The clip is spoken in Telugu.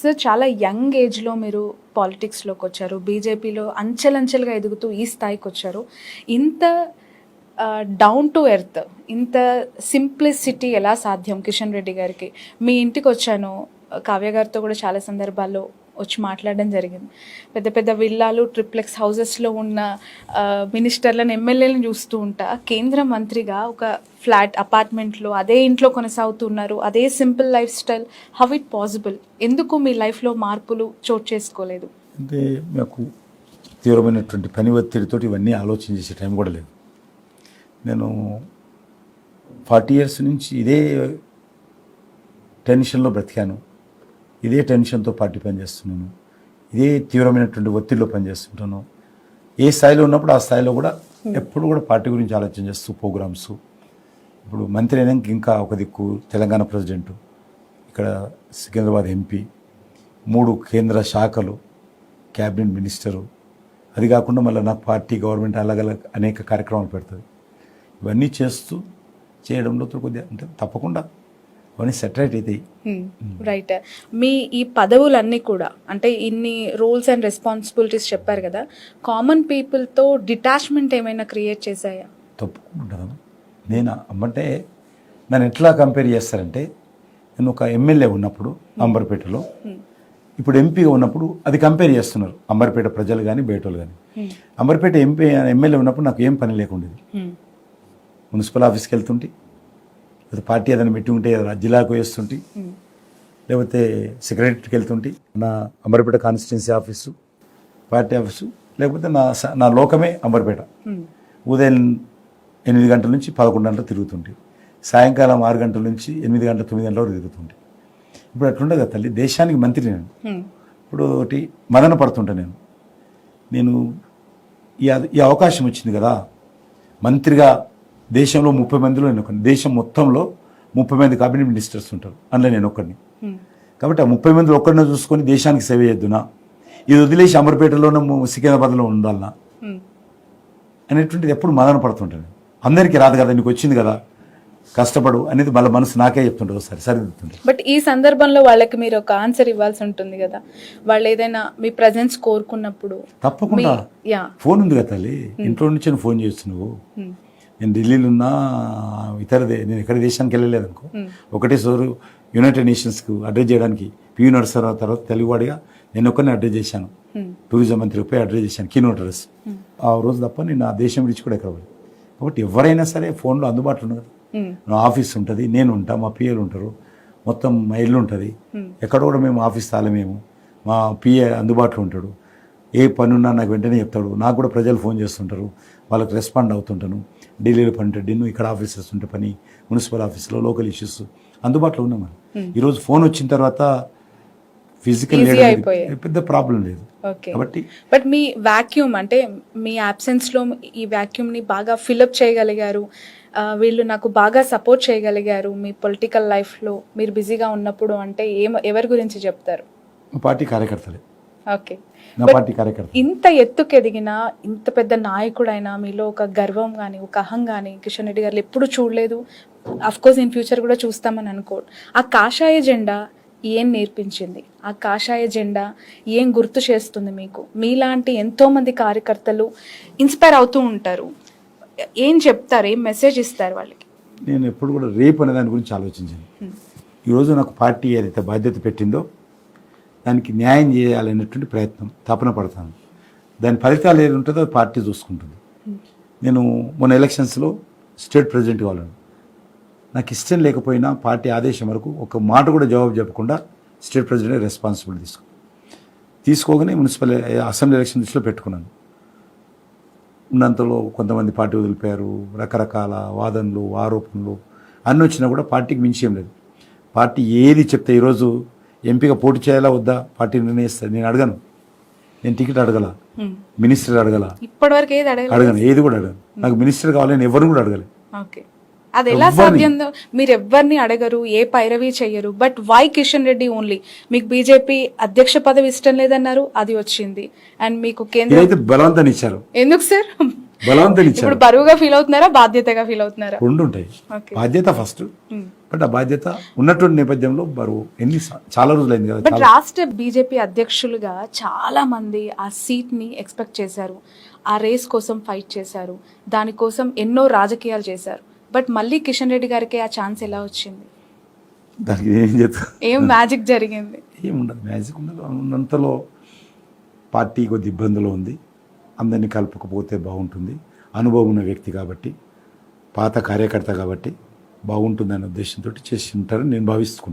సార్ చాలా యంగ్ ఏజ్లో మీరు పాలిటిక్స్లోకి వచ్చారు. బీజేపీలో అంచెలంచెలుగా ఎదుగుతూ ఈ స్థాయికి వచ్చారు. ఇంత డౌన్ టు ఎర్త్ ఇంత సింప్లిసిటీ ఎలా సాధ్యం? కిషన్ రెడ్డి గారికి మీ ఇంటికి వచ్చాను. కావ్య గారితో కూడా చాలా సందర్భాల్లో వచ్చి మాట్లాడడం జరిగింది. పెద్ద పెద్ద విల్లాలు ట్రిప్లెక్స్ హౌసెస్లో ఉన్న మినిస్టర్లను ఎమ్మెల్యేలను చూస్తూ ఉంటా. కేంద్ర మంత్రిగా ఒక ఫ్లాట్ అపార్ట్మెంట్లో అదే ఇంట్లో కొనసాగుతున్నారు. అదే simple life style. How it possible? ఎందుకు మీ లైఫ్లో మార్పులు చోటు చేసుకోలేదు? అంటే మాకు తీవ్రమైనటువంటి పని ఒత్తిడితో ఇవన్నీ ఆలోచన చేసే టైం కూడా లేదు. నేను ఫార్టీ ఇయర్స్ నుంచి ఇదే టెన్షన్లో బ్రతికాను. ఇదే టెన్షన్తో పార్టీ పనిచేస్తున్నాను. ఇదే తీవ్రమైనటువంటి ఒత్తిడిలో పనిచేస్తుంటాను. ఏ స్థాయిలో ఉన్నప్పుడు ఆ స్థాయిలో కూడా ఎప్పుడు కూడా పార్టీ గురించి ఆలోచన చేస్తూ ప్రోగ్రామ్స్. ఇప్పుడు మంత్రి అయినాక ఇంకా ఒక దిక్కు తెలంగాణ ప్రెసిడెంట్ ఇక్కడ సికింద్రాబాద్ ఎంపీ మూడు కేంద్ర శాఖలు క్యాబినెట్ మినిస్టరు. అది కాకుండా మళ్ళీ నాకు పార్టీ గవర్నమెంట్ అలాగల అనేక కార్యక్రమాలు పెడుతుంది ఇవన్నీ చేస్తూ చేయడంలో కొద్దిగా అంటే తప్పకుండా అవన్నీ సెటరేట్ అవుతాయి రైట్ మీ ఈ పదవులన్నీ కూడా అంటే ఇన్ని రూల్స్ అండ్ రెస్పాన్సిబిలిటీస్ చెప్పారు కదా కామన్ పీపుల్తో డిటాచ్మెంట్ ఏమైనా క్రియేట్ చేశాయా? తప్పకుండా. నేను అంటే నన్ను ఎట్లా కంపేర్ చేస్తారంటే నేను ఒక ఎమ్మెల్యే ఉన్నప్పుడు అంబర్పేటలో ఇప్పుడు ఎంపీగా ఉన్నప్పుడు అది కంపేర్ చేస్తున్నారు అంబర్పేట ప్రజలు కానీ బయటోళ్ళు కానీ అంబర్పేట ఎంపీ ఎమ్మెల్యే ఉన్నప్పుడు నాకు ఏం పని లేకుండేది. మున్సిపల్ ఆఫీస్కి వెళ్తుంటే లేదా పార్టీ ఏదైనా మీటింగ్ ఉంటే ఏదైనా జిల్లాకు వేస్తుంటే. లేకపోతే సెక్రటరీకి వెళ్తుంటే. నా Amberpet constituency office party office లేకపోతే నా స- నా లోకమే అంబర్పేట. ఉదయం ఎనిమిది గంటల నుంచి పదకొండు గంటలు తిరుగుతుంటే. సాయంకాలం ఆరు గంటల నుంచి ఎనిమిది గంటల తొమ్మిది గంటల వరకు తిరుగుతుంటే. ఇప్పుడు అట్లుండదు తల్లి దేశానికి మంత్రి నేను. ఇప్పుడు ఒకటి మదన పడుతుంటా నేను. నేను ఈ ఈ అవకాశం వచ్చింది కదా. మంత్రిగా దేశంలో ముప్పై మందిలో నేను ఒకరిని దేశం మొత్తంలో ముప్పై మంది కేబినెట్ మినిస్టర్స్ ఉంటారు. అందులో నేను ఒక్కడిని కాబట్టి ఆ ముప్పై మందిలో ఒక్కడిని చూసుకొని దేశానికి సేవ చేద్దునా? ఇది వదిలేసి అమర్పేటలోనూ సికింద్రాబాద్లో ఉండాలనా? అనేటువంటిది ఎప్పుడు మదన పడుతుంటాను అందరికీ రాదు కదా నీకు వచ్చింది కదా. కష్టపడు అనేది వాళ్ళ మనసు నాకే చెప్తుంటారు ఒకసారి సరిదిద్దుతుంటారు బట్ ఈ సందర్భంలో వాళ్ళకి మీరు ఒక ఆన్సర్ ఇవ్వాల్సి ఉంటుంది కదా. వాళ్ళు ఏదైనా మీ ప్రజెన్స్ కోరుకున్నప్పుడు తప్పకుండా. ఫోన్ ఉంది కదా తల్లి. ఇంట్లో నుంచి ఫోన్ నువ్వు. నేను ఢిల్లీలో ఉన్నా ఇతర దే- నేను ఎక్కడ దేశానికి వెళ్ళలేదు అనుకో ఒకటే సోరు యునైటెడ్ నేషన్స్కు అడ్రస్ చేయడానికి పియు నరసరావు తర్వాత తెలుగువాడిగా నేను ఒక్కరిని అడ్రస్ చేశాను. టూరిజం మంత్రికి పోయి అడ్రస్ చేశాను కీనోట్ అడ్రస్ ఆ రోజు తప్ప నేను ఆ దేశం విడిచి కూడా ఎక్కడ కాబట్టి ఎవరైనా సరే ఫోన్లో అందుబాటులో ఉంది కదా నా ఆఫీస్ ఉంటుంది నేను ఉంటా మా పిఏలు ఉంటారు మొత్తం మా ఇల్లు ఉంటుంది ఎక్కడ కూడా మేము ఆఫీస్ తాళమేము. మా పిఏ అందుబాటులో ఉంటాడు. ఏ పని ఉన్నా నాకు వెంటనే చెప్తాడు. నాకు కూడా ప్రజలు ఫోన్ చేస్తుంటారు వాళ్ళకి రెస్పాండ్ అవుతుంటాను. ఢిల్లీలో పని ఉంటే ఢిల్లీ ఇక్కడ ఆఫీసెస్ ఉంటే పని మున్సిపల్ ఆఫీస్లో లోకల్ ఇష్యూస్ అందుబాటులో ఉన్నాం మనం. ఈరోజు ఫోన్ వచ్చిన తర్వాత ఫిజికల్. పెద్ద ప్రాబ్లం లేదు. ఓకే కాబట్టి బట్ మీ వాక్యూమ్ అంటే మీ absence లో ఈ vacuum ని బాగా ఫిలప్ చేయగలిగారు. వీళ్ళు నాకు బాగా సపోర్ట్ చేయగలిగారు మీ పొలిటికల్లో. మీరు బిజీగా ఉన్నప్పుడు అంటే ఏం ఎవరి గురించి చెప్తారు? పార్టీ కార్యకర్తలే. ఓకే. నా పార్టీ కార్యకర్త. ఇంత ఎత్తుకు ఎదిగిన ఇంత పెద్ద నాయకుడైనా మీలో ఒక గర్వం కానీ ఒక అహం కానీ కిషన్ రెడ్డి గారు ఎప్పుడు చూడలేదు. అఫ్ కోర్స్ ఇన్ ఫ్యూచర్ కూడా చూస్తామని అనుకో ఆ కాషాయ జెండా ఏం నేర్పించింది? ఆ కాషాయ జెండా ఏం గుర్తు చేస్తుంది మీకు? మీలాంటి ఎంతో మంది కార్యకర్తలు ఇన్స్పైర్ అవుతూ ఉంటారు. ఏం చెప్తారు? ఏం మెసేజ్ ఇస్తారు వాళ్ళకి? నేను ఎప్పుడు కూడా రేపు అనే దాని గురించి ఆలోచించాను. ఈరోజు నాకు పార్టీ ఏదైతే బాధ్యత పెట్టిందో దానికి న్యాయం చేయాలనేటువంటి ప్రయత్నం తపన పడతాను. దాని ఫలితాలు ఏది ఉంటుందో అది పార్టీ చూసుకుంటుంది. నేను మొన్న ఎలక్షన్స్లో స్టేట్ ప్రెసిడెంట్ కావాలను నాకు ఇష్టం లేకపోయినా పార్టీ ఆదేశం వరకు ఒక మాట కూడా జవాబు చెప్పకుండా స్టేట్ ప్రెసిడెంట్ రెస్పాన్సిబిలిటీ తీసుకో తీసుకోగానే మున్సిపల్ అసెంబ్లీ ఎలక్షన్ దృష్టిలో పెట్టుకున్నాను. ఉన్నంతలో కొంతమంది పార్టీ వదిలిపోయారు రకరకాల వాదనలు ఆరోపణలు అన్నీ వచ్చినా కూడా పార్టీకి మించి ఏం లేదు. పార్టీ ఏది చెప్తే ఈరోజు ఎంపీగా పోటీ చేయాలా వద్దా? పార్టీ నిర్ణయిస్తుంది నేను అడగను. నేను టికెట్ అడగల. మినిస్టర్ అడగల. ఇప్పటివరకు ఏది అడగను. ఏది కూడా అడగను. నాకు మినిస్టర్ కావాలి నేను ఎవరిని కూడా అడగలే. ఓకే. అది ఎలా సాధ్యం? మీరు ఎవరిని అడగరు ఏ పైరవి చెయ్యరు. But why Kishan Reddy only. మీకు బీజేపీ అధ్యక్ష పదవి ఇష్టం లేదన్నారు అది వచ్చింది. అండ్ మీకు కేంద్ర బలవంతాన్ని ఇచ్చారు. ఎందుకు సార్? బలవంతం ఇప్పుడు ఇచ్చారు బరువుగా ఫీల్ అవుతున్నారా బాధ్యతగా ఫీల్ అవుతున్నారా? రెండు ఉంటాయి బాధ్యత ఫస్ట్ Hmm. బట్ ఆ బాధ్యత ఉన్నటువంటి నేపథ్యంలో బరువు ఎన్ని చాలా రోజులైంది కదా బట్ రాష్ట్ర బీజేపీ అధ్యక్షులుగా చాలా మంది ఆ సీట్ని ఎక్స్పెక్ట్ చేశారు. ఆ రేస్ కోసం ఫైట్ చేశారు. దానికోసం ఎన్నో రాజకీయాలు చేశారు. బట్ మళ్ళీ కిషన్ రెడ్డి గారికి ఆ ఛాన్స్ ఎలా వచ్చింది? దానికి ఏం చెప్తా ఏం మ్యాజిక్ జరిగింది? ఏముండదు మ్యాజిక్ ఉండదు ఉన్నంతలో పార్టీ కొద్ది ఇబ్బందులు ఉంది. అందరినీ కలుపుకపోతే బాగుంటుంది. అనుభవం ఉన్న వ్యక్తి కాబట్టి పాత కార్యకర్త కాబట్టి బాగుంటుందనే ఉద్దేశంతో చేసి ఉంటారని నేను భావిస్తున్నాను.